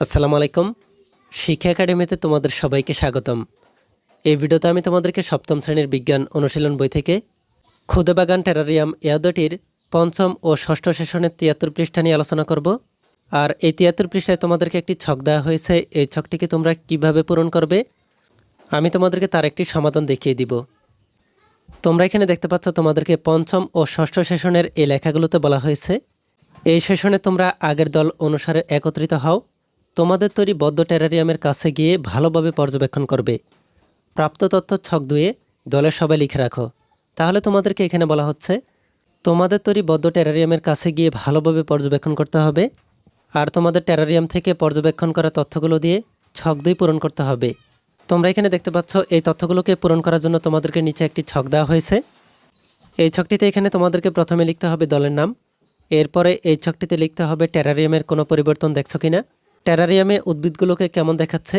আসসালামু আলাইকুম। শিক্ষা একাডেমিতে তোমাদের সবাইকে স্বাগতম। এই ভিডিওতে আমি তোমাদেরকে সপ্তম শ্রেণির বিজ্ঞান অনুশীলন বই থেকে ক্ষুদেবাগান টেরারিয়াম ইয়াদটির পঞ্চম ও ষষ্ঠ সেশনের তিয়াত্তর পৃষ্ঠা নিয়ে আলোচনা করব। আর এই তিয়াত্তর পৃষ্ঠায় তোমাদেরকে একটি ছক দেওয়া হয়েছে। এই ছকটিকে তোমরা কীভাবে পূরণ করবে, আমি তোমাদেরকে তার একটি সমাধান দেখিয়ে দিব। তোমরা এখানে দেখতে পাচ্ছ তোমাদেরকে পঞ্চম ও ষষ্ঠ সেশনের এই লেখাগুলোতে বলা হয়েছে। এই সেশনে তোমরা আগের দল অনুসারে একত্রিত হও। তোমাদের তৈরি বদ্ধ টেরারিয়ামের কাছে গিয়ে ভালোভাবে পর্যবেক্ষণ করবে। প্রাপ্ত তথ্য ছক দুয়ে দলের সবাই লিখে রাখো। তাহলে তোমাদেরকে এখানে বলা হচ্ছে, তোমাদের তৈরি বদ্ধ টেরারিয়ামের কাছে গিয়ে ভালোভাবে পর্যবেক্ষণ করতে হবে আর তোমাদের টেরারিয়াম থেকে পর্যবেক্ষণ করা তথ্যগুলো দিয়ে ছক দুই পূরণ করতে হবে। তোমরা এখানে দেখতে পাচ্ছ, এই তথ্যগুলোকে পূরণ করার জন্য তোমাদেরকে নিচে একটি ছক দেওয়া হয়েছে। এই ছকটিতে এখানে তোমাদেরকে প্রথমে লিখতে হবে দলের নাম। এরপরে এই ছকটিতে লিখতে হবে টেরারিয়ামের কোনো পরিবর্তন দেখছ কিনা। টেরারিয়ামে উদ্ভিদগুলোকে কেমন দেখাচ্ছে?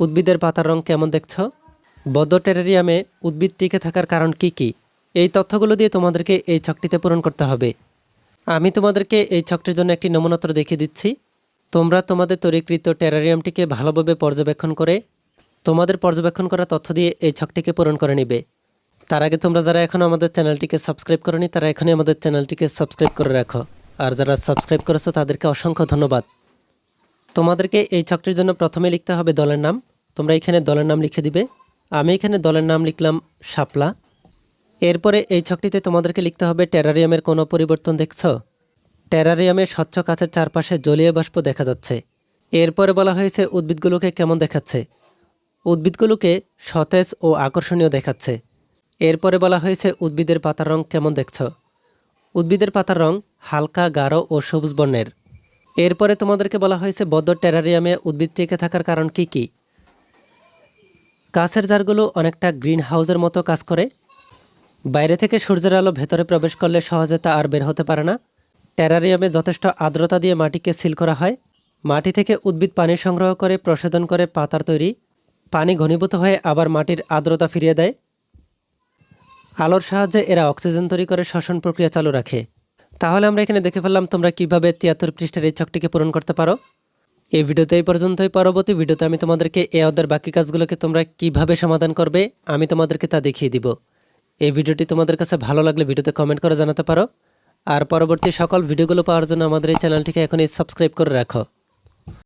উদ্ভিদের পাতার রং কেমন দেখছ? বদ্ধ টেরারিয়ামে উদ্ভিদ টিকে থাকার কারণ কি কি? এই তথ্যগুলো দিয়ে তোমাদেরকে এই ছকটিতে পূরণ করতে হবে। আমি তোমাদেরকে এই ছকটির জন্য একটি নমুনাত্র দেখিয়ে দিচ্ছি। তোমরা তোমাদের তৈরিকৃত টেরারিয়ামটিকে ভালোভাবে পর্যবেক্ষণ করে তোমাদের পর্যবেক্ষণ করা তথ্য দিয়ে এই ছকটিকে পূরণ করে নিবে। তার আগে তোমরা যারা এখনও আমাদের চ্যানেলটিকে সাবস্ক্রাইব করনি, তারা এখনই আমাদের চ্যানেলটিকে সাবস্ক্রাইব করে রাখো। আর যারা সাবস্ক্রাইব করেছ, তাদেরকে অসংখ্য ধন্যবাদ। তোমাদেরকে এই ছকটির জন্য প্রথমে লিখতে হবে দলের নাম। তোমরা এখানে দলের নাম লিখে দিবে। আমি এখানে দলের নাম লিখলাম শাপলা। এরপরে এই ছকটিতে তোমাদেরকে লিখতে হবে টেরারিয়ামের কোনো পরিবর্তন দেখছ? টেরারিয়ামের স্বচ্ছ কাছের চারপাশে জলীয় বাষ্প দেখা যাচ্ছে। এরপরে বলা হয়েছে উদ্ভিদগুলোকে কেমন দেখাচ্ছে? উদ্ভিদগুলোকে সতেজ ও আকর্ষণীয় দেখাচ্ছে। এরপরে বলা হয়েছে উদ্ভিদের পাতার রং কেমন দেখছ? উদ্ভিদের পাতার রং হালকা, গাঢ় ও সবুজ বর্ণের। এরপরে তোমাদেরকে বলা হয়েছে বদ্ধ টেরারিয়ামে উদ্ভিদ টিকে থাকার কারণ কি কি? কাছের জারগুলো অনেকটা গ্রিন হাউসের মতো কাজ করে। বাইরে থেকে সূর্যের আলো ভেতরে প্রবেশ করলে সহজে তা আর বের হতে পারে না। টেরারিয়ামে যথেষ্ট আর্দ্রতা দিয়ে মাটিকে সিল করা হয়। মাটি থেকে উদ্ভিদ পানি সংগ্রহ করে, প্রশোধন করে পাতার তৈরি। পানি ঘনীভূত হয়ে আবার মাটির আর্দ্রতা ফিরিয়ে দেয়। আলোর সাহায্যে এরা অক্সিজেন তৈরি করে শ্বসন প্রক্রিয়া চালু রাখে। তাহলে আমরা এখানে দেখে ফেললাম তোমরা কীভাবে তিয়াত্তর পৃষ্ঠার এই ছকটিকে পূরণ করতে পারো। এই ভিডিওতে এই পর্যন্তই। পরবর্তী ভিডিওতে আমি তোমাদেরকে এ অধ্যায়ের বাকি কাজগুলোকে তোমরা কীভাবে সমাধান করবে আমি তোমাদেরকে তা দেখিয়ে দিব। এই ভিডিওটি তোমাদের কাছে ভালো লাগলে ভিডিওতে কমেন্ট করে জানাতে পারো। আর পরবর্তী সকল ভিডিওগুলো পাওয়ার জন্য আমাদের এই চ্যানেলটিকে এখনই সাবস্ক্রাইব করে রাখো।